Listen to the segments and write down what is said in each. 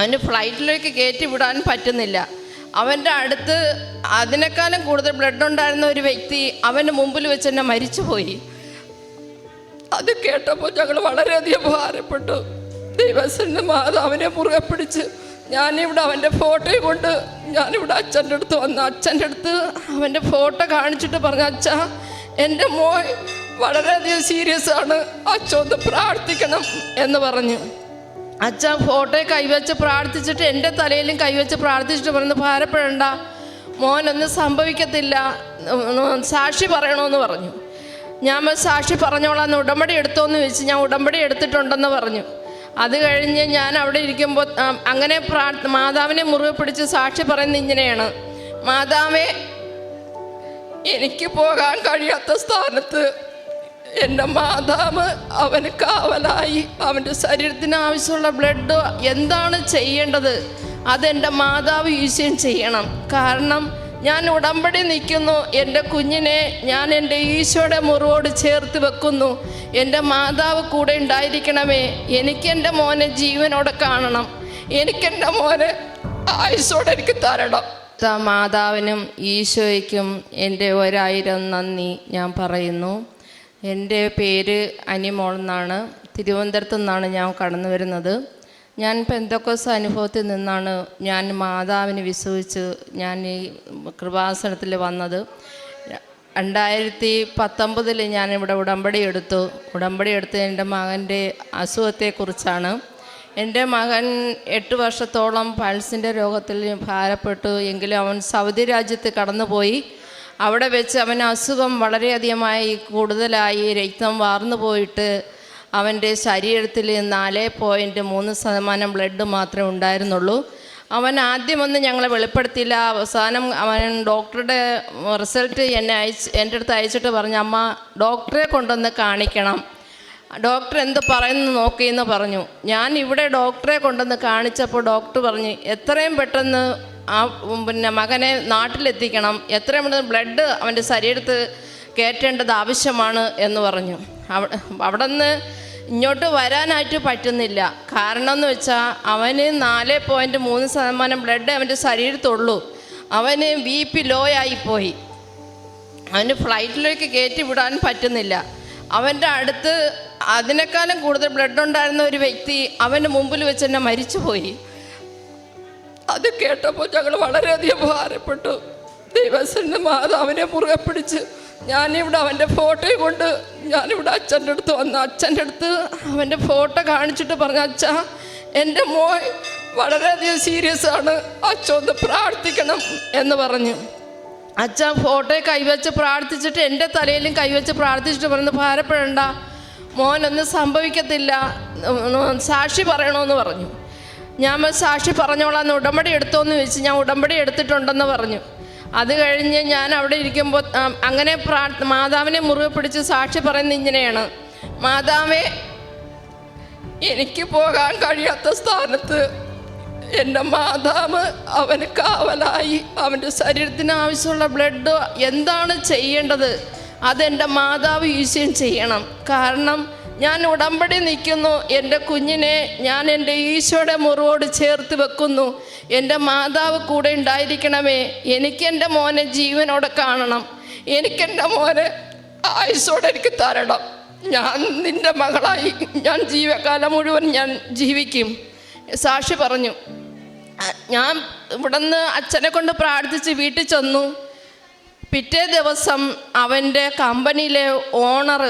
അവന് ഫ്ലൈറ്റിലേക്ക് കയറ്റി വിടാൻ പറ്റുന്നില്ല. അവന്റെ അടുത്ത് അതിനേക്കാളും കൂടുതൽ ബ്ലഡ് ഉണ്ടായിരുന്ന ഒരു വ്യക്തി അവന്റെ മുമ്പിൽ വെച്ച് തന്നെ മരിച്ചുപോയി. അത് കേട്ടപ്പോൾ ഞങ്ങൾ വളരെയധികം ഭാരപ്പെട്ടു. ദൈവസന്റെ മാതാവിനെ മുറുകെ പിടിച്ച് ഞാനിവിടെ അവന്റെ ഫോട്ടോയും കൊണ്ട് ഞാനിവിടെ അച്ഛന്റെ അടുത്ത് വന്നു അച്ഛന്റെ അടുത്ത് അവന്റെ ഫോട്ടോ കാണിച്ചിട്ട് പറഞ്ഞു അച്ഛ എന്റെ മോൻ വളരെയധികം സീരിയസ് ആണ്. അച്ഛ ഒന്ന് പ്രാർത്ഥിക്കണം എന്ന് പറഞ്ഞു. അച്ഛൻ ഫോട്ടോയിൽ കൈവച്ച് പ്രാർത്ഥിച്ചിട്ട് എന്റെ തലയിലും കൈവച്ച് പ്രാർത്ഥിച്ചിട്ട് പറഞ്ഞു ഭാരപ്പെടേണ്ട മോനൊന്നും സംഭവിക്കത്തില്ല സാക്ഷി പറയണമെന്ന് പറഞ്ഞു. ഞാൻ സാക്ഷി പറഞ്ഞോളാം ഉടമ്പടി എടുത്തോന്ന് ചോദിച്ചു ഞാൻ ഉടമ്പടി എടുത്തിട്ടുണ്ടെന്ന് പറഞ്ഞു. അത് കഴിഞ്ഞ് ഞാൻ അവിടെ ഇരിക്കുമ്പോൾ അങ്ങനെ പ്രാർത്ഥ മാതാവിനെ മുറിവ് പിടിച്ച് സാക്ഷി പറയുന്നത് ഇങ്ങനെയാണ്. മാതാവേ എനിക്ക് പോകാൻ കഴിയാത്ത സ്ഥാനത്ത് എന്റെ മാതാവ് അവന് കാവലായി. അവന്റെ ശരീരത്തിന് ആവശ്യമുള്ള ബ്ലഡ് എന്താണ് ചെയ്യേണ്ടത്? അതെന്റെ മാതാവ് ഈശ്വരം ചെയ്യണം. കാരണം ഞാൻ ഉടമ്പടി നിൽക്കുന്നു. എന്റെ കുഞ്ഞിനെ ഞാൻ എന്റെ ഈശോയുടെ മുറിവോട് ചേർത്ത് വെക്കുന്നു. എന്റെ മാതാവ് കൂടെ ഉണ്ടായിരിക്കണമേ. എനിക്കെന്റെ മോനെ ജീവനോടെ കാണണം. എനിക്കെന്റെ മോനെ ആയുസോടെ എനിക്ക് തരണം. മാതാവിനും ഈശോയ്ക്കും എന്റെ ഒരായിരം നന്ദി ഞാൻ പറയുന്നു. എന്റെ പേര് അനിമോൾ എന്നാണ്. തിരുവനന്തപുരത്തു നിന്നാണ് ഞാൻ കടന്നു വരുന്നത്. ഞാൻ പെന്തക്കോസ് അനുഭവത്തിൽ നിന്നാണ് ഞാൻ മാതാവിനെ വിശ്വസിച്ച് ഞാൻ ഈ കൃപാസനത്തിൽ വന്നത്. രണ്ടായിരത്തി പത്തൊമ്പതിൽ ഞാൻ ഇവിടെ ഉടമ്പടി എടുത്തു. ഉടമ്പടി എടുത്ത് എന്റെ മകന്റെ അസുഖത്തെക്കുറിച്ചാണ്. എന്റെ മകൻ എട്ട് വർഷത്തോളം പൾസിന്റെ രോഗത്തിൽ ഭാരപ്പെട്ടു. എങ്കിലും അവൻ സൗദി രാജ്യത്ത് കടന്നുപോയി. അവിടെ വെച്ച് അവൻ അസുഖം വളരെയധികമായി കൂടുതലായി രക്തം വാർന്നു പോയിട്ട് അവന്റെ ശരീരത്തിൽ നാല് പോയിന്റ് മൂന്ന് ശതമാനം ബ്ലഡ് മാത്രമേ ഉണ്ടായിരുന്നുള്ളൂ. അവൻ ആദ്യമൊന്നും ഞങ്ങളെ വെളിപ്പെടുത്തിയില്ല. അവസാനം അവൻ ഡോക്ടറുടെ റിസൾട്ട് എന്നെ അയച്ച് എന്റെ അടുത്ത് അയച്ചിട്ട് പറഞ്ഞു അമ്മ ഡോക്ടറെ കൊണ്ടൊന്ന് കാണിക്കണം. ഡോക്ടർ എന്ത് പറയുന്നു നോക്കിയെന്ന് പറഞ്ഞു. ഞാൻ ഇവിടെ ഡോക്ടറെ കൊണ്ടുവന്ന് കാണിച്ചപ്പോൾ ഡോക്ടർ പറഞ്ഞു എത്രയും പെട്ടെന്ന് ആ പിന്നെ മകനെ നാട്ടിലെത്തിക്കണം. എത്രയും പെട്ടെന്ന് ബ്ലഡ് അവന്റെ ശരീരത്ത് കയറ്റേണ്ടത് ആവശ്യമാണ് എന്ന് പറഞ്ഞു. അവിടെ അവിടെ നിന്ന് ഇങ്ങോട്ട് വരാനായിട്ട് പറ്റുന്നില്ല. കാരണം എന്ന് വെച്ചാൽ അവന് നാല് പോയിന്റ് മൂന്ന് ശതമാനം ബ്ലഡ് അവന്റെ ശരീരത്തുള്ളൂ. അവന് ബി പി ലോ ആയിപ്പോയി അവന് ഫ്ലൈറ്റിലേക്ക് കയറ്റി വിടാൻ പറ്റുന്നില്ല. അവന്റെ അടുത്ത് അതിനേക്കാളും കൂടുതൽ ബ്ലഡ് ഉണ്ടായിരുന്ന ഒരു വ്യക്തി അവന്റെ മുമ്പിൽ വെച്ച് തന്നെ മരിച്ചുപോയി. അത് കേട്ടപ്പോൾ ഞങ്ങൾ വളരെയധികം ഭാരപ്പെട്ടു. ദൈവസന്റെ മാതാവിനെ മുറുകെ പിടിച്ച് ഞാനിവിടെ അവന്റെ ഫോട്ടോയും കൊണ്ട് ഞാനിവിടെ അച്ഛന്റെ അടുത്ത് വന്നു അച്ഛന്റെ അടുത്ത് അവന്റെ ഫോട്ടോ കാണിച്ചിട്ട് പറഞ്ഞു അച്ഛാ എന്റെ മോൻ വളരെയധികം സീരിയസ് ആണ് അച്ഛ ഒന്ന് പ്രാർത്ഥിക്കണം എന്ന് പറഞ്ഞു. അച്ഛൻ ഫോട്ടോ കൈവച്ച് പ്രാർത്ഥിച്ചിട്ട് എന്റെ തലയിലും കൈവച്ച് പ്രാർത്ഥിച്ചിട്ട് പറഞ്ഞു ഭാരപ്പെടണ്ട മോനൊന്നും സംഭവിക്കത്തില്ല സാക്ഷി പറയണമെന്ന് പറഞ്ഞു. ഞാൻ സാക്ഷി പറഞ്ഞോളാം ഉടമ്പടി എടുത്തോന്ന് ചോദിച്ചു ഞാൻ ഉടമ്പടി എടുത്തിട്ടുണ്ടെന്ന് പറഞ്ഞു. അത് കഴിഞ്ഞ് ഞാൻ അവിടെ ഇരിക്കുമ്പോൾ അങ്ങനെ പ്രാ മാതാവിനെ മുറിവ് പിടിച്ച് സാക്ഷി പറയുന്നത് ഇങ്ങനെയാണ്. മാതാവേ എനിക്ക് പോകാൻ കഴിയാത്ത സ്ഥാനത്ത് എന്റെ മാതാവ് അവന് കാവലായി. അവന്റെ ശരീരത്തിന് ആവശ്യമുള്ള ബ്ലഡ് എന്താണ് ചെയ്യേണ്ടത്? അതെന്റെ മാതാവ് ഈശ്വരൻ ചെയ്യണം. കാരണം ഞാൻ ഉടമ്പടി നിൽക്കുന്നു. എന്റെ കുഞ്ഞിനെ ഞാൻ എന്റെ ഈശോയുടെ മുറിവോട് ചേർത്ത് വെക്കുന്നു. എന്റെ മാതാവ് കൂടെ ഉണ്ടായിരിക്കണമേ. എനിക്കെന്റെ മോനെ ജീവനോടെ കാണണം. എനിക്കെന്റെ മോനെ ആയുസോടെ എനിക്ക് തരണം. ഞാൻ നിന്റെ മകളായി. ഞാൻ ജീവകാലം മുഴുവൻ ഞാൻ ജീവിക്കും. സാക്ഷി പറഞ്ഞു. ഞാൻ ഞാൻ ഇവിടുന്ന് അച്ഛനെ കൊണ്ട് പ്രാർത്ഥിച്ച് വീട്ടിൽ ചെന്നു. പിറ്റേ ദിവസം അവന്റെ കമ്പനിയിലെ ഓണർ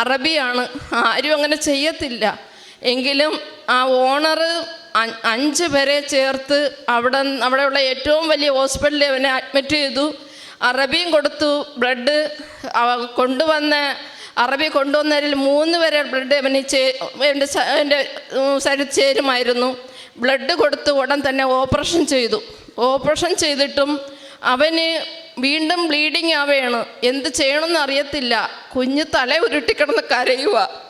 അറബിയാണ് ആരും അങ്ങനെ ചെയ്യത്തില്ല. എങ്കിലും ആ ഓണർ അഞ്ച് പേരെ ചേർത്ത് അവിടെ അവിടെയുള്ള ഏറ്റവും വലിയ ഹോസ്പിറ്റലിൽ അവനെ അഡ്മിറ്റ് ചെയ്തു. അറബിയും കൊടുത്തു. ബ്ലഡ് കൊണ്ടുവന്ന അറബി കൊണ്ടുവന്നതിൽ മൂന്ന് പേരെ ബ്ലഡ് അവന് ചേ എന്റെ എന്റെ ചേരുമായിരുന്നു. ബ്ലഡ് കൊടുത്ത് ഉടൻ തന്നെ ഓപ്പറേഷൻ ചെയ്തു. ഓപ്പറേഷൻ ചെയ്തിട്ടും അവന് വീണ്ടും ബ്ലീഡിങ് ആവുകയാണ് എന്ത് ചെയ്യണമെന്ന് അറിയത്തില്ല. കുഞ്ഞ് തല ഉരുട്ടിക്കിടന്ന് കരയുക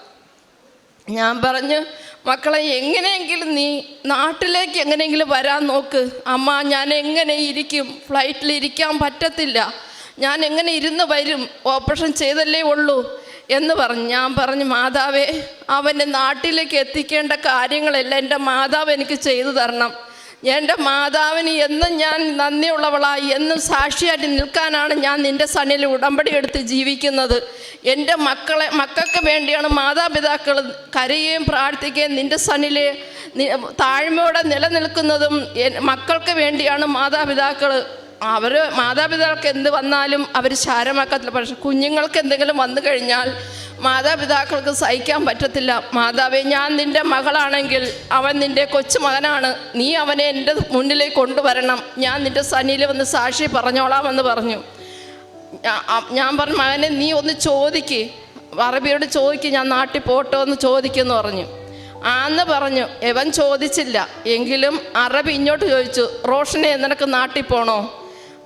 ഞാൻ പറഞ്ഞു മക്കളെ എങ്ങനെയെങ്കിലും നീ നാട്ടിലേക്ക് എങ്ങനെയെങ്കിലും വരാൻ നോക്ക്. അമ്മ ഞാൻ എങ്ങനെ ഇരിക്കും? ഫ്ലൈറ്റിൽ ഇരിക്കാൻ പറ്റത്തില്ല. ഞാൻ എങ്ങനെ ഇരുന്ന് വരും? ഓപ്പറേഷൻ ചെയ്തല്ലേ ഉള്ളൂ. എന്ന് പറഞ്ഞു. ഞാൻ പറഞ്ഞു മാതാവേ അവന്റെ നാട്ടിലേക്ക് എത്തിക്കേണ്ട കാര്യങ്ങളെല്ലാം എന്റെ മാതാവ് എനിക്ക് ചെയ്തു തരണം. എന്റെ മാതാവിന് എന്നും ഞാൻ നന്ദിയുള്ളവളായി എന്നും സാക്ഷിയായിട്ട് നിൽക്കാനാണ് ഞാൻ നിന്റെ സണ്ണിൽ ഉടമ്പടി എടുത്ത് ജീവിക്കുന്നത്. എന്റെ മക്കളെ മക്കൾക്ക് വേണ്ടിയാണ് മാതാപിതാക്കൾ കരയുകയും പ്രാർത്ഥിക്കുകയും നിന്റെ സണ്ണിൽ താഴ്മയോടെ നിലനിൽക്കുന്നതും മക്കൾക്ക് വേണ്ടിയാണ് മാതാപിതാക്കൾ. അവർ മാതാപിതാക്കൾക്ക് എന്ത് വന്നാലും അവർ ശാരമാക്കത്തില്ല. പക്ഷെ കുഞ്ഞുങ്ങൾക്ക് എന്തെങ്കിലും വന്നു കഴിഞ്ഞാൽ മാതാപിതാക്കൾക്ക് സഹിക്കാൻ പറ്റത്തില്ല. മാതാവെ ഞാൻ നിന്റെ മകളാണെങ്കിൽ അവൻ നിന്റെ കൊച്ചു മകനാണ് നീ അവനെ എന്റെ മുന്നിലേക്ക് കൊണ്ടുവരണം. ഞാൻ നിന്റെ സന്നിയിൽ വന്ന് സാക്ഷി പറഞ്ഞോളാമെന്ന് പറഞ്ഞു. ഞാൻ പറഞ്ഞു മകനെ നീ ഒന്ന് ചോദിക്ക്. അറബിയോട് ചോദിക്ക് ഞാൻ നാട്ടിൽ പോട്ടോ എന്ന് ചോദിക്കുമെന്ന് പറഞ്ഞു. ആന്ന് പറഞ്ഞു എവൻ ചോദിച്ചില്ല. എങ്കിലും അറബി ഇങ്ങോട്ട് ചോദിച്ചു റോഷനെ നിനക്ക് നാട്ടിൽ പോണോ?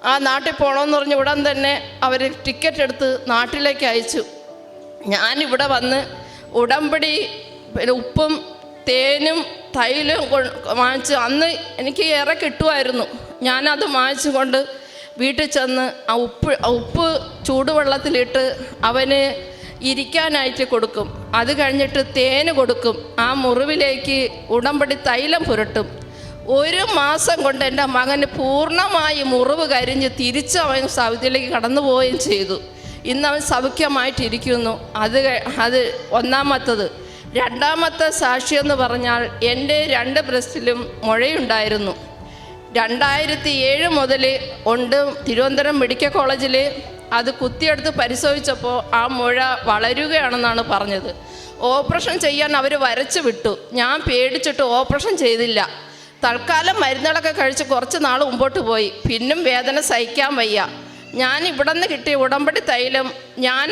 ആ നാട്ടിൽ പോകണമെന്ന് പറഞ്ഞ് ഉടൻ തന്നെ അവർ ടിക്കറ്റ് എടുത്ത് നാട്ടിലേക്ക് അയച്ചു. ഞാനിവിടെ വന്ന് ഉടമ്പടി പിന്നെ ഉപ്പും തേനും തൈലും വാങ്ങിച്ച് അന്ന് എനിക്ക് ഏറെ കിട്ടുമായിരുന്നു. ഞാനത് വാങ്ങിച്ചു കൊണ്ട് വീട്ടിൽ ചെന്ന് ആ ഉപ്പ് ഉപ്പ് ചൂടുവെള്ളത്തിലിട്ട് അവന് ഇരിക്കാനായിട്ട് കൊടുക്കും. അത് കഴിഞ്ഞിട്ട് തേന് കൊടുക്കും. ആ മുറിവിലേക്ക് ഉടമ്പടി തൈലം പുരട്ടും. ഒരു മാസം കൊണ്ട് എന്റെ മകന് പൂർണമായി മുറിവ് കരിഞ്ഞ് തിരിച്ച് അവൻ സൗദിയിലേക്ക് കടന്നു പോവുകയും ചെയ്തു. ഇന്ന് അവൻ സൗഖ്യമായിട്ടിരിക്കുന്നു. അത് അത് ഒന്നാമത്തത്. രണ്ടാമത്തെ സാക്ഷി എന്ന് പറഞ്ഞാൽ എന്റെ രണ്ട് ബ്രസ്റ്റിലും മുഴയുണ്ടായിരുന്നു. രണ്ടായിരത്തി ഏഴ് മുതൽ ഉണ്ട് തിരുവനന്തപുരം മെഡിക്കൽ കോളേജിൽ അത് കുത്തിയെടുത്ത് പരിശോധിച്ചപ്പോൾ ആ മുഴ വളരുകയാണെന്നാണ് പറഞ്ഞത്. ഓപ്പറേഷൻ ചെയ്യാൻ അവർ വരച്ചു വിട്ടു. ഞാൻ പേടിച്ചിട്ട് ഓപ്പറേഷൻ ചെയ്തില്ല. തൽക്കാലം മരുന്നുകളൊക്കെ കഴിച്ച് കുറച്ച് നാൾ മുമ്പോട്ട് പോയി. പിന്നും വേദന സഹിക്കാൻ വയ്യ. ഞാൻ ഇവിടെ നിന്ന് കിട്ടിയ ഉടമ്പടി തൈലം ഞാൻ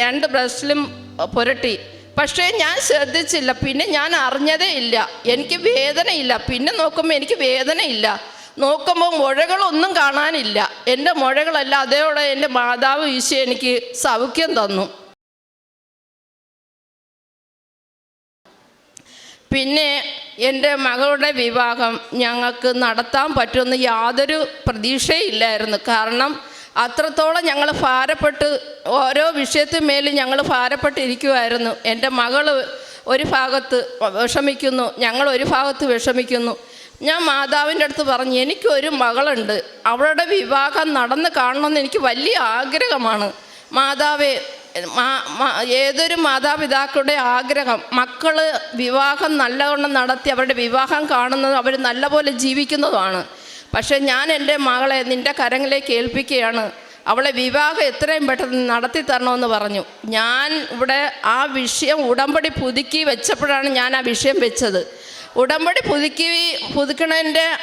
രണ്ട് ബ്രസ്റ്റിലും പുരട്ടി. പക്ഷേ ഞാൻ ശ്രദ്ധിച്ചില്ല. പിന്നെ ഞാൻ അറിഞ്ഞതേ ഇല്ല. എനിക്ക് വേദനയില്ല. പിന്നെ നോക്കുമ്പോൾ എനിക്ക് വേദനയില്ല. നോക്കുമ്പോൾ മുഴകളൊന്നും കാണാനില്ല. എന്റെ മുഴകളല്ല. അതേപോലെ എന്റെ മാതാവ് ഈശോ എനിക്ക് സൗഖ്യം തന്നു. പിന്നെ എന്റെ മകളുടെ വിവാഹം ഞങ്ങൾക്ക് നടത്താൻ പറ്റുമെന്ന് യാതൊരു പ്രതീക്ഷയില്ലായിരുന്നു. കാരണം അത്രത്തോളം ഞങ്ങൾ ഭാരപ്പെട്ട് ഓരോ വിഷയത്തിന്മേലും ഞങ്ങൾ ഭാരപ്പെട്ടിരിക്കുമായിരുന്നു എന്റെ മകൾ ഒരു ഭാഗത്ത് വിഷമിക്കുന്നു ഞങ്ങൾ ഒരു ഭാഗത്ത് വിഷമിക്കുന്നു. ഞാൻ മാതാവിന്റെ അടുത്ത് പറഞ്ഞു എനിക്കൊരു മകളുണ്ട്. അവളുടെ വിവാഹം നടന്ന് കാണണമെന്ന് എനിക്ക് വലിയ ആഗ്രഹമാണ്. മാതാവേ ഏതൊരു മാതാപിതാക്കളുടെ ആഗ്രഹം മക്കൾ വിവാഹം നല്ലവണ്ണം നടത്തി അവരുടെ വിവാഹം കാണുന്നത് അവർ നല്ലപോലെ ജീവിക്കുന്നതുമാണ് പക്ഷേ ഞാൻ എന്റെ മകളെ നിന്റെ കരങ്ങളിലേക്ക് ഏൽപ്പിക്കുകയാണ്. അവളെ വിവാഹം എത്രയും പെട്ടെന്ന് നടത്തി തരണമെന്ന് പറഞ്ഞു. ഞാൻ ഇവിടെ ആ വിഷയം ഉടമ്പടി പുതുക്കി വെച്ചപ്പോഴാണ് ഞാൻ ആ വിഷയം വെച്ചത്. ഉടമ്പടി പുതുക്കി പുതുക്കണതിന്റെ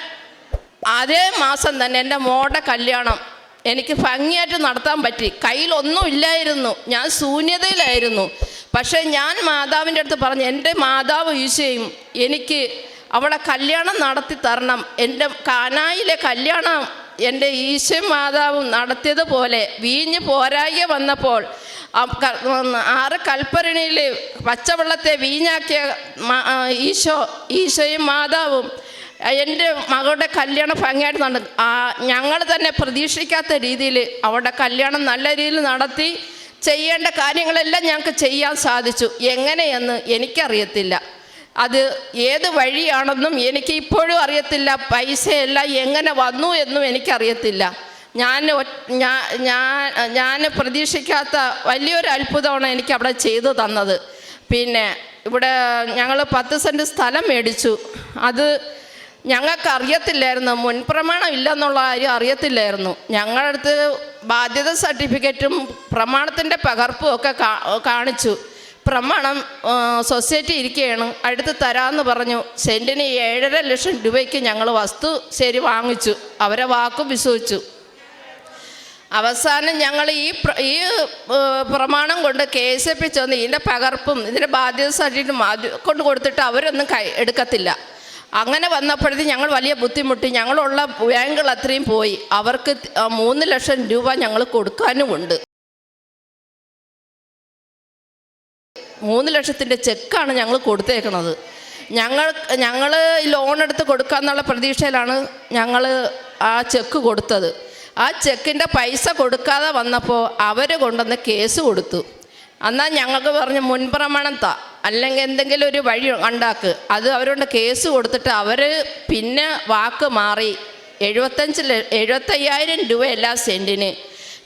അതേ മാസം തന്നെ എന്റെ മോടെ കല്യാണം എനിക്ക് ഭംഗിയായിട്ട് നടത്താൻ പറ്റി. കയ്യിലൊന്നും ഇല്ലായിരുന്നു. ഞാൻ ശൂന്യതയിലായിരുന്നു. പക്ഷേ ഞാൻ മാതാവിന്റെ അടുത്ത് പറഞ്ഞു എന്റെ മാതാവ് ഈശയും എനിക്ക് അവളെ കല്യാണം നടത്തി തരണം. എന്റെ കാനായിലെ കല്യാണം എന്റെ ഈശോയും മാതാവും നടത്തിയതുപോലെ വീഞ്ഞ് പോരായ വന്നപ്പോൾ ആറ് കൽപ്പരണിയിൽ പച്ചവെള്ളത്തെ വീഞ്ഞാക്കിയ ഈശോ ഈശോയും മാതാവും എന്റെ മകളുടെ കല്യാണം ഭംഗിയായിട്ട് നട ആ ഞങ്ങൾ തന്നെ പ്രതീക്ഷിക്കാത്ത രീതിയിൽ അവളുടെ കല്യാണം നല്ല രീതിയിൽ നടത്തി ചെയ്യേണ്ട കാര്യങ്ങളെല്ലാം ഞങ്ങൾക്ക് ചെയ്യാൻ സാധിച്ചു. എങ്ങനെയെന്ന് എനിക്കറിയത്തില്ല. അത് ഏത് വഴിയാണെന്നും എനിക്ക് ഇപ്പോഴും അറിയത്തില്ല. പൈസയെല്ലാം എങ്ങനെ വന്നു എന്നും എനിക്കറിയത്തില്ല. ഞാൻ ഞാൻ ഞാൻ പ്രതീക്ഷിക്കാത്ത വലിയൊരു അത്ഭുതമാണ് എനിക്ക് അവിടെ ചെയ്തു തന്നത്. പിന്നെ ഇവിടെ ഞങ്ങൾ പത്ത് സെന്റ് സ്ഥലം മേടിച്ചു. അത് ഞങ്ങൾക്ക് അറിയത്തില്ലായിരുന്നു മുൻപ്രമാണം ഇല്ലെന്നുള്ള കാര്യം അറിയത്തില്ലായിരുന്നു. ഞങ്ങളുടെ അടുത്ത് ബാധ്യത സർട്ടിഫിക്കറ്റും പ്രമാണത്തിന്റെ പകർപ്പും ഒക്കെ കാണിച്ചു. പ്രമാണം സൊസൈറ്റി ഇരിക്കുകയാണ് അടുത്ത് തരാമെന്ന് പറഞ്ഞു. സെന്റിന് ഏഴര ലക്ഷം രൂപയ്ക്ക് ഞങ്ങൾ വസ്തു ശരി വാങ്ങിച്ചു. അവരെ വാക്കും വിശ്വസിച്ചു. അവസാനം ഞങ്ങൾ ഈ ഈ പ്രമാണം കൊണ്ട് കെ എസ് എഫ് ചെന്ന് ഇതിന്റെ പകർപ്പും ഇതിന്റെ ബാധ്യത സർട്ടിഫിക്കറ്റും കൊണ്ട് കൊടുത്തിട്ട് അവരൊന്നും കൈ എടുക്കത്തില്ല. അങ്ങനെ വന്നപ്പോഴത്തേക്ക് ഞങ്ങൾ വലിയ ബുദ്ധിമുട്ടി. ഞങ്ങളുള്ള ബാങ്കുകൾ അത്രയും പോയി. അവർക്ക് മൂന്ന് ലക്ഷം രൂപ ഞങ്ങൾ കൊടുക്കാനുമുണ്ട്. മൂന്ന് ലക്ഷത്തിന്റെ ചെക്കാണ് ഞങ്ങൾ കൊടുത്തേക്കണത്. ഞങ്ങൾ ഞങ്ങൾ ലോൺ എടുത്ത് കൊടുക്കാന്നുള്ള പ്രതീക്ഷയിലാണ് ഞങ്ങൾ ആ ചെക്ക് കൊടുത്തത്. ആ ചെക്കിന്റെ പൈസ കൊടുക്കാതെ വന്നപ്പോൾ അവർ കൊണ്ടുവന്ന് കേസ് കൊടുത്തു. എന്നാൽ ഞങ്ങൾക്ക് പറഞ്ഞ് മുൻപ്രമാണം താ അല്ലെങ്കിൽ എന്തെങ്കിലും ഒരു വഴി ഉണ്ടാക്ക് അത് അവരോട് കേസ് കൊടുത്തിട്ട് അവർ പിന്നെ വാക്ക് മാറി. എഴുപത്തഞ്ച് എഴുപത്തയ്യായിരം രൂപ എല്ലാ സെന്റിന്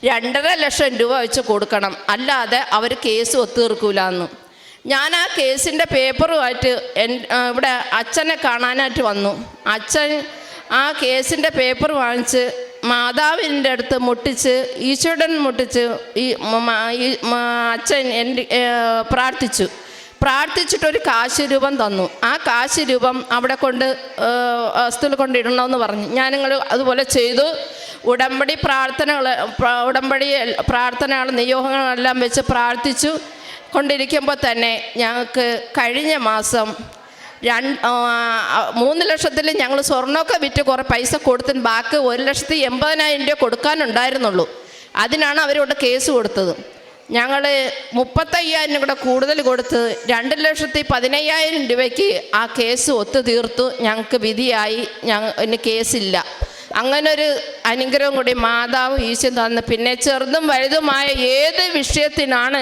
രണ്ടര ലക്ഷം രൂപ വെച്ച് കൊടുക്കണം. അല്ലാതെ അവർ കേസ് ഒത്തുതീർക്കൂലെന്ന്. ഞാൻ ആ കേസിന്റെ പേപ്പറുമായിട്ട് എൻ ഇവിടെ അച്ഛനെ കാണാനായിട്ട് വന്നു. അച്ഛൻ ആ കേസിന്റെ പേപ്പർ വാങ്ങിച്ച് മാതാവിന്റെ അടുത്ത് മുട്ടിച്ച് ഈശ്വരൻ മുട്ടിച്ച് ഈ അച്ഛൻ എന്റെ പ്രാർത്ഥിച്ചു. പ്രാർത്ഥിച്ചിട്ടൊരു കാശ് രൂപം തന്നു. ആ കാശ് രൂപം അവിടെ കൊണ്ട് വസ്തുവിൽ കൊണ്ട് ഇടണമെന്ന് പറഞ്ഞു. ഞാൻ നിങ്ങൾ അതുപോലെ ചെയ്തു. ഉടമ്പടി പ്രാർത്ഥനകൾ ഉടമ്പടി പ്രാർത്ഥനകൾ നിയോഗങ്ങളെല്ലാം വെച്ച് പ്രാർത്ഥിച്ചു. കൊണ്ടിരിക്കുമ്പോൾ തന്നെ ഞങ്ങൾക്ക് കഴിഞ്ഞ മാസം രണ്ട് മൂന്ന് ലക്ഷത്തിൽ ഞങ്ങൾ സ്വർണമൊക്കെ വിറ്റ് കുറേ പൈസ കൊടുത്തിന് ബാക്കി ഒരു ലക്ഷത്തി എൺപതിനായിരം രൂപ കൊടുക്കാനുണ്ടായിരുന്നുള്ളൂ. അതിനാണ് അവരോട് കേസ് കൊടുത്തത്. ഞങ്ങൾ മുപ്പത്തയ്യായിരം കൂടെ കൂടുതൽ കൊടുത്ത് രണ്ട് ലക്ഷത്തി പതിനയ്യായിരം രൂപയ്ക്ക് ആ കേസ് ഒത്തു തീർത്തു ഞങ്ങൾക്ക് വിധിയായി. ഞങ്ങൾ ഇനി കേസില്ല. അങ്ങനൊരു അനുഗ്രഹം കൂടി മാതാവ് ഈശ്വൻ തന്നു. പിന്നെ ചെറുതും വലുതുമായ ഏത് വിഷയത്തിനാണ്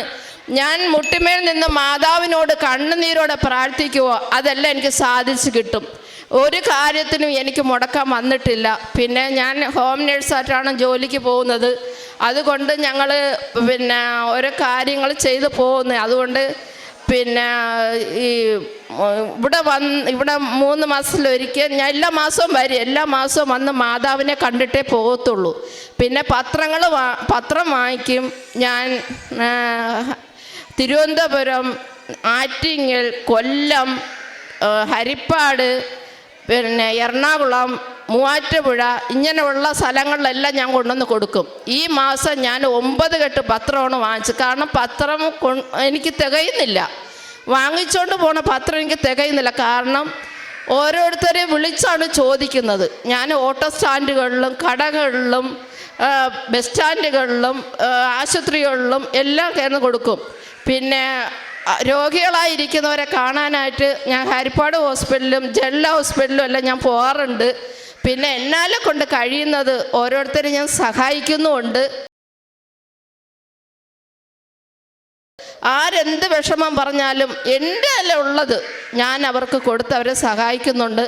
ഞാൻ മുട്ടിമേൽ നിന്ന് മാതാവിനോട് കണ്ണുനീരോടെ പ്രാർത്ഥിക്കുവോ അതെല്ലാം എനിക്ക് സാധിച്ചു കിട്ടും. ഒരു കാര്യത്തിനും എനിക്ക് മുടക്കാൻ വന്നിട്ടില്ല. പിന്നെ ഞാൻ ഹോം നേഴ്സായിട്ടാണ് ജോലിക്ക് പോകുന്നത്. അതുകൊണ്ട് ഞങ്ങൾ പിന്നെ ഓരോ കാര്യങ്ങൾ ചെയ്ത് പോകുന്നത് അതുകൊണ്ട് പിന്നെ ഈ ഇവിടെ വന്ന് ഇവിടെ മൂന്ന് മാസത്തിലൊരിക്കൽ ഞാൻ എല്ലാ മാസവും വരും എല്ലാ മാസവും വന്ന് മാതാവിനെ കണ്ടിട്ടേ പോകത്തുള്ളൂ. പിന്നെ പത്രങ്ങൾ പത്രം വാങ്ങിക്കും. ഞാൻ തിരുവനന്തപുരം ആറ്റിങ്ങൽ കൊല്ലം ഹരിപ്പാട് പിന്നെ എറണാകുളം മൂവാറ്റുപുഴ ഇങ്ങനെയുള്ള സ്ഥലങ്ങളിലെല്ലാം ഞാൻ കൊണ്ടുവന്ന് കൊടുക്കും. ഈ മാസം ഞാൻ ഒമ്പത് കെട്ട് പത്രമാണ് വാങ്ങിച്ചത്. കാരണം പത്രം എനിക്ക് തികയുന്നില്ല. വാങ്ങിച്ചുകൊണ്ട് പോണ പത്രം എനിക്ക് തികയുന്നില്ല. കാരണം ഓരോരുത്തരെ വിളിച്ചാണ് ചോദിക്കുന്നത്. ഞാൻ ഓട്ടോ സ്റ്റാൻഡുകളിലും കടകളിലും ബസ് സ്റ്റാൻഡുകളിലും ആശുപത്രികളിലും എല്ലാം കയറി കൊടുക്കും. പിന്നെ രോഗികളായിരിക്കുന്നവരെ കാണാനായിട്ട് ഞാൻ ഹരിപ്പാട് ഹോസ്പിറ്റലിലും ജെല്ല ഹോസ്പിറ്റലിലും എല്ലാം ഞാൻ പോകാറുണ്ട് പിന്നെ എന്നാലെ കൊണ്ട് കഴിയുന്നത് ഓരോരുത്തരും ഞാൻ സഹായിക്കുന്നുമുണ്ട്. ആരെന്ത് വിഷമം പറഞ്ഞാലും എന്റെ അല്ല ഉള്ളത്. ഞാൻ അവർക്ക് കൊടുത്ത് അവരെ സഹായിക്കുന്നുണ്ട്.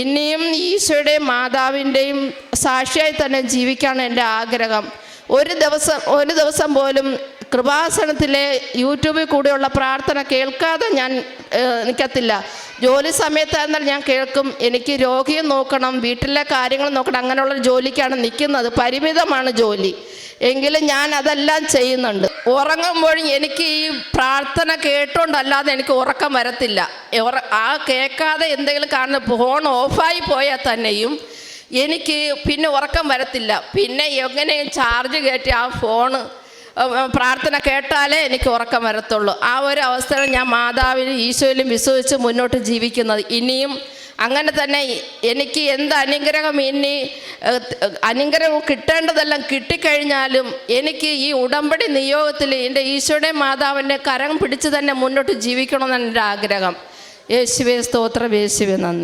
ഇനിയും ഈശോയുടെയും മാതാവിന്റെയും സാക്ഷിയായി തന്നെ ജീവിക്കാണ് എന്റെ ആഗ്രഹം. ഒരു ദിവസം ഒരു ദിവസം പോലും കൃപാസനത്തിലെ യൂട്യൂബിൽ കൂടെയുള്ള പ്രാർത്ഥന കേൾക്കാതെ ഞാൻ നിൽക്കത്തില്ല ജോലി സമയത്തായിരുന്നാൽ ഞാൻ കേൾക്കും. എനിക്ക് രോഗിയെ നോക്കണം വീട്ടിലെ കാര്യങ്ങൾ നോക്കണം അങ്ങനെയുള്ള ജോലിക്കാണ് നിൽക്കുന്നത്. പരിമിതമാണ് ജോലി. എങ്കിലും ഞാൻ അതെല്ലാം ചെയ്യുന്നുണ്ട്. ഉറങ്ങുമ്പോഴും എനിക്ക് ഈ പ്രാർത്ഥന കേട്ടോണ്ടല്ലാതെ എനിക്ക് ഉറക്കം വരത്തില്ല. ആ കേൾക്കാതെ എന്തെങ്കിലും കാണുന്ന ഫോൺ ഓഫായി പോയാൽ തന്നെയും എനിക്ക് പിന്നെ ഉറക്കം വരത്തില്ല. പിന്നെ എങ്ങനെയും ചാർജ് കയറ്റി ആ ഫോണ് പ്രാർത്ഥന കേട്ടാലേ എനിക്ക് ഉറക്കം വരത്തുള്ളൂ. ആ ഒരു അവസരം ഞാൻ മാതാവിനും ഈശോയിലും വിശ്വസിച്ച് മുന്നോട്ട് ജീവിക്കുന്നത്. ഇനിയും അങ്ങനെ തന്നെ എനിക്ക് എന്ത് അനുഗ്രഹം ഇനി അനുഗ്രഹം കിട്ടേണ്ടതെല്ലാം കിട്ടിക്കഴിഞ്ഞാലും എനിക്ക് ഈ ഉടമ്പടി നിയോഗത്തിൽ എന്റെ ഈശോയുടെ മാതാവിന്റെ കരം പിടിച്ച് തന്നെ മുന്നോട്ട് ജീവിക്കണമെന്നാണ് എന്റെ ആഗ്രഹം. യേശുവേ സ്തോത്രം യേശുവേ നന്ദി.